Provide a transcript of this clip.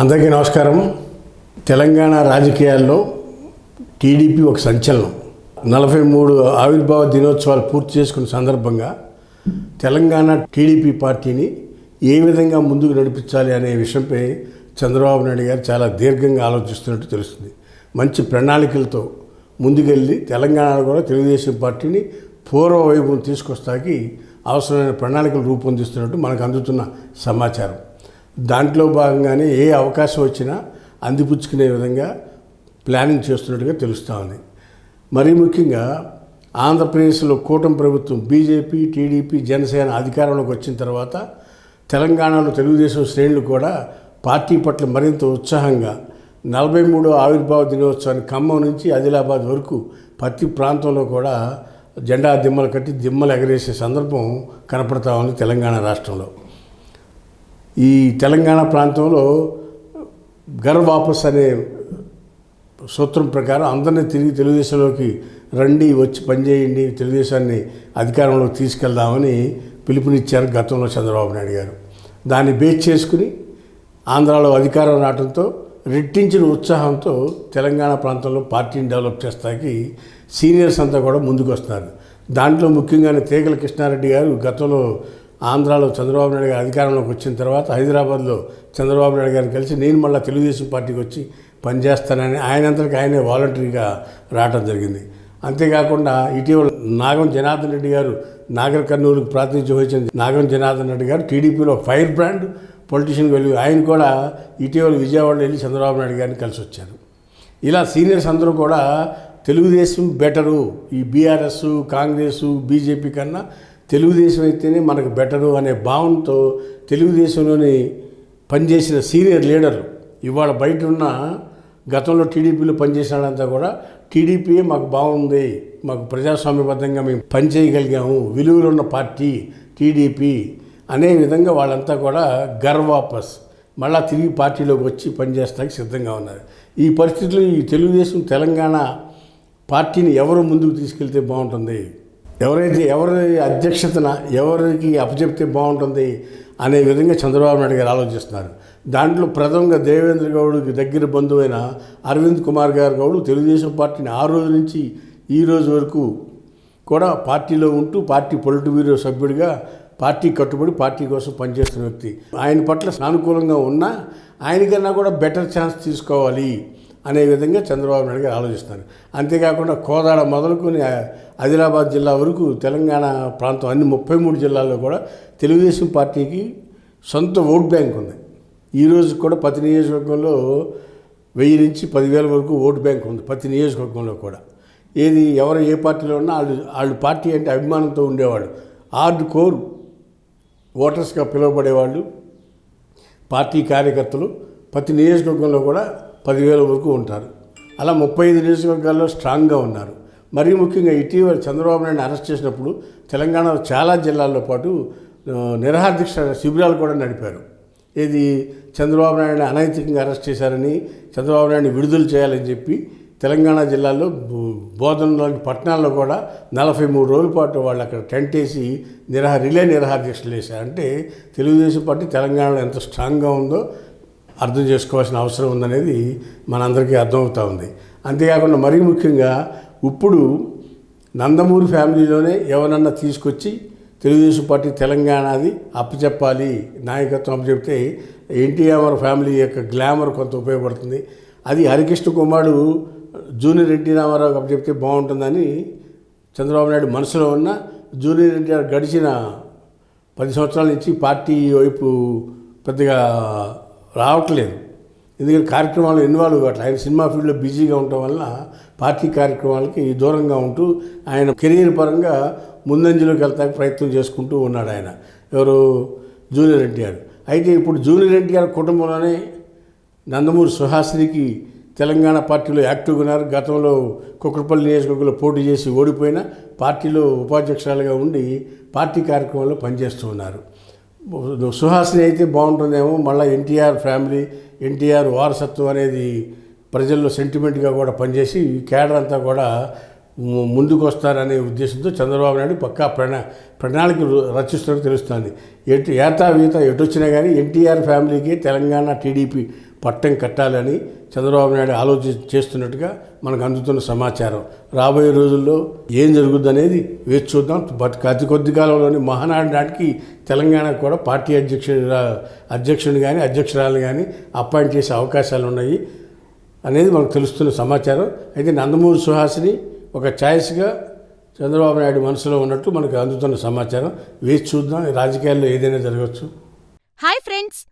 అందరికీ నమస్కారం. తెలంగాణ రాజకీయాల్లో టీడీపీ ఒక సంచలనం. నలభై మూడు ఆవిర్భావ దినోత్సవాలు పూర్తి చేసుకున్న సందర్భంగా తెలంగాణ టీడీపీ పార్టీని ఏ విధంగా ముందుకు నడిపించాలి అనే విషయంపై చంద్రబాబు నాయుడు గారు చాలా దీర్ఘంగా ఆలోచిస్తున్నట్టు తెలుస్తుంది. మంచి ప్రణాళికలతో ముందుకెళ్ళి తెలంగాణలో కూడా తెలుగుదేశం పార్టీని పూర్వ వైభవం తీసుకొస్తాకి అవసరమైన ప్రణాళికలు రూపొందిస్తున్నట్టు మనకు అందుతున్న సమాచారం. దాంట్లో భాగంగానే ఏ అవకాశం వచ్చినా అందిపుచ్చుకునే విధంగా ప్లానింగ్ చేస్తున్నట్టుగా తెలుస్తూ ఉంది. మరీ ముఖ్యంగా ఆంధ్రప్రదేశ్లో కూటమి ప్రభుత్వం బీజేపీ టీడీపీ జనసేన అధికారంలోకి వచ్చిన తర్వాత తెలంగాణలో తెలుగుదేశం శ్రేణులు కూడా పార్టీ పట్ల మరింత ఉత్సాహంగా నలభై మూడో ఆవిర్భావ దినోత్సవాన్ని ఖమ్మం నుంచి ఆదిలాబాద్ వరకు ప్రతి ప్రాంతంలో కూడా జెండా దిమ్మలు కట్టి దిమ్మలు ఎగరేసే సందర్భం కనపడతా ఉంది తెలంగాణ రాష్ట్రంలో. ఈ తెలంగాణ ప్రాంతంలో గర్ వాపస్ అనే సూత్రం ప్రకారం అందరినీ తిరిగి తెలుగుదేశంలోకి రండి వచ్చి పనిచేయండి తెలుగుదేశాన్ని అధికారంలోకి తీసుకెళ్దామని పిలుపునిచ్చారు గతంలో చంద్రబాబు నాయుడు గారు. దాన్ని బేస్ చేసుకుని ఆంధ్రాలో అధికారం రావడంతో రెట్టించిన ఉత్సాహంతో తెలంగాణ ప్రాంతంలో పార్టీని డెవలప్ చేస్తాకి సీనియర్స్ అంతా కూడా ముందుకు వస్తున్నారు దాంట్లో ముఖ్యంగానే తీగల కృష్ణారెడ్డి గారు గతంలో ఆంధ్రాలో చంద్రబాబు నాయుడు గారు అధికారంలోకి వచ్చిన తర్వాత హైదరాబాద్లో చంద్రబాబు నాయుడు గారిని కలిసి నేను మళ్ళీ తెలుగుదేశం పార్టీకి వచ్చి పనిచేస్తానని ఆయనంతటికి ఆయనే వాలంటరీగా రావడం జరిగింది. అంతేకాకుండా ఇటీవల నాగం జనార్దన్ రెడ్డి గారు నాగర్ కర్నూలుకు ప్రాతినిధ్యం వహించిన నాగం జనార్దన్ రెడ్డి గారు టీడీపీలో ఫైర్ బ్రాండ్ పొలిటీషియన్కి వెళ్ళి ఆయన కూడా ఇటీవల విజయవాడలో వెళ్ళి చంద్రబాబు నాయుడు గారిని కలిసి వచ్చారు. ఇలా సీనియర్స్ అందరూ కూడా తెలుగుదేశం బెటరు. ఈ బీఆర్ఎస్ కాంగ్రెస్ బీజేపీ కన్నా తెలుగుదేశం అయితేనే మనకు బెటరు అనే భావంతో తెలుగుదేశంలోని పనిచేసిన సీనియర్ లీడర్లు ఇవాళ బయట ఉన్న గతంలో టీడీపీలో పనిచేసినంతా కూడా టీడీపీయే మాకు బాగుంది మాకు ప్రజాస్వామ్యబద్ధంగా మేము పనిచేయగలిగాము విలువలు ఉన్న పార్టీ టీడీపీ అనే విధంగా వాళ్ళంతా కూడా గర్వాపస్ మళ్ళా తిరిగి పార్టీలోకి వచ్చి పనిచేస్తానికి సిద్ధంగా ఉన్నారు. ఈ పరిస్థితుల్లో ఈ తెలుగుదేశం తెలంగాణ పార్టీని ఎవరు ముందుకు తీసుకెళ్తే బాగుంటుంది? ఎవరైతే ఎవరి అధ్యక్షతన ఎవరికి అప్పచెప్తే బాగుంటుంది అనే విధంగా చంద్రబాబు నాయుడు గారు ఆలోచిస్తున్నారు. దాంట్లో ప్రథమంగా దేవేంద్ర గౌడ్కి దగ్గర బంధువైన అరవింద్ కుమార్ గారు గౌడ్ తెలుగుదేశం పార్టీని ఆ రోజు నుంచి ఈ రోజు వరకు కూడా పార్టీలో ఉంటూ పార్టీ పొలిట్ బ్యూరో సభ్యుడిగా పార్టీ కట్టుబడి పార్టీ కోసం పనిచేస్తున్న వ్యక్తి. ఆయన పట్ల సానుకూలంగా ఉన్నా ఆయనకన్నా కూడా బెటర్ ఛాన్స్ తీసుకోవాలి. అనే విధంగా చంద్రబాబు నాయుడు గారు ఆలోచిస్తున్నారు. అంతేకాకుండా కోదాడ మొదలుకొని ఆదిలాబాద్ జిల్లా వరకు తెలంగాణ ప్రాంతం అన్ని ముప్పై మూడు జిల్లాల్లో కూడా తెలుగుదేశం పార్టీకి సొంత ఓట్ బ్యాంక్ ఉంది. ఈరోజు కూడా ప్రతి నియోజకవర్గంలో వెయ్యి నుంచి పదివేల వరకు ఓటు బ్యాంక్ ఉంది ప్రతి నియోజకవర్గంలో కూడా. ఏది ఎవరు ఏ పార్టీలో ఉన్నా వాళ్ళు వాళ్ళు పార్టీ అంటే అభిమానంతో ఉండేవాళ్ళు. హార్డ్ కోర్ ఓటర్స్గా పిలువబడేవాళ్ళు పార్టీ కార్యకర్తలు ప్రతి నియోజకవర్గంలో కూడా పదివేల వరకు ఉంటారు. అలా ముప్పై ఐదు నియోజకవర్గాల్లో స్ట్రాంగ్గా ఉన్నారు. మరీ ముఖ్యంగా ఇటీవల చంద్రబాబు నాయుడు అరెస్ట్ చేసినప్పుడు తెలంగాణలో చాలా జిల్లాల్లో పాటు నిరహార్దిక్ష శిబిరాలు కూడా నడిపారు. ఏది చంద్రబాబు నాయుడు అనైతికంగా అరెస్ట్ చేశారని చంద్రబాబు నాయుడిని విడుదల చేయాలని చెప్పి తెలంగాణ జిల్లాలో బో- బోధనలోని పట్టణాల్లో కూడా నలభై మూడు రోజుల పాటు వాళ్ళు అక్కడ టెంట్ వేసి నిరహ రిలే నిరహార వేశారు. అంటే తెలుగుదేశం పార్టీ తెలంగాణలో ఎంత స్ట్రాంగ్గా ఉందో అర్థం చేసుకోవాల్సిన అవసరం ఉందనేది మనందరికీ అర్థమవుతూ ఉంది. అంతేకాకుండా మరీ ముఖ్యంగా ఇప్పుడు నందమూరి ఫ్యామిలీలోనే ఎవరన్నా తీసుకొచ్చి తెలుగుదేశం పార్టీ తెలంగాణది అప్పచెప్పాలి నాయకత్వం అప్పచెప్తే ఎన్టీఆర్ ఫ్యామిలీ యొక్క గ్లామర్ కొంత ఉపయోగపడుతుంది. అది హరికృష్ణ కుమారుడు జూనియర్ ఎన్టీ రామారావు అప్పచెప్తే బాగుంటుందని చంద్రబాబు నాయుడు మనసులో ఉన్న జూనియర్ ఎన్టీఆర్ గడిచిన పది సంవత్సరాల నుంచి పార్టీ వైపు పెద్దగా రావట్లేదు. ఎందుకంటే కార్యక్రమాలు ఇన్వాల్వ్ కావట్లేదు ఆయన సినిమా ఫీల్డ్లో బిజీగా ఉండటం వల్ల పార్టీ కార్యక్రమాలకి దూరంగా ఉంటూ ఆయన కెరీర్ పరంగా ముందంజలోకి వెళ్తానికి ప్రయత్నం చేసుకుంటూ ఉన్నాడు ఆయన. ఎవరు? Junior NTR. అయితే ఇప్పుడు జూనియర్ ఎన్టీఆర్ కుటుంబంలోనే నందమూరి సుహాసినికి తెలంగాణ పార్టీలో యాక్టివ్గా ఉన్నారు. గతంలో కుక్కరపల్లి నియోజకవర్గంలో పోటీ చేసి ఓడిపోయిన పార్టీలో ఉపాధ్యక్షురాలుగా ఉండి పార్టీ కార్యక్రమాల్లో పనిచేస్తూ ఉన్నారు. సుహాసిని అయితే బాగుంటుందేమో మళ్ళీ ఎన్టీఆర్ ఫ్యామిలీ ఎన్టీఆర్ వారసత్వం అనేది ప్రజల్లో సెంటిమెంట్గా కూడా పనిచేసి ఈ కేడర్ అంతా కూడా ము- ముందుకు వస్తారనే ఉద్దేశంతో చంద్రబాబు నాయుడు పక్కా ప్రణా ప్రణాళిక రచిస్తున్నట్టు తెలుస్తుంది. ఎటు ఏతావీత ఎటు వచ్చినా కానీ ఎన్టీఆర్ ఫ్యామిలీకి తెలంగాణ టీడీపీ పట్టం కట్టాలని చంద్రబాబు నాయుడు ఆలోచన చేస్తున్నట్టుగా మనకు అందుతున్న సమాచారం. రాబోయే రోజుల్లో ఏం జరుగుద్ది అనేది వేచి చూద్దాం. బట్ అతి కొద్ది కాలంలోని మహానాడు నాటికి తెలంగాణకు కూడా పార్టీ అధ్యక్షుడు అధ్యక్షుడిని కానీ అధ్యక్షురాలు కానీ అపాయింట్ చేసే అవకాశాలు ఉన్నాయి అనేది మనకు తెలుస్తున్న సమాచారం. అయితే నందమూరి సుహాసిని ఒక ఛాయిస్గా చంద్రబాబు నాయుడు మనసులో ఉన్నట్టు మనకు అందుతున్న సమాచారం. వేచి చూద్దాం. రాజకీయాల్లో ఏదైనా జరగవచ్చు. Hi friends.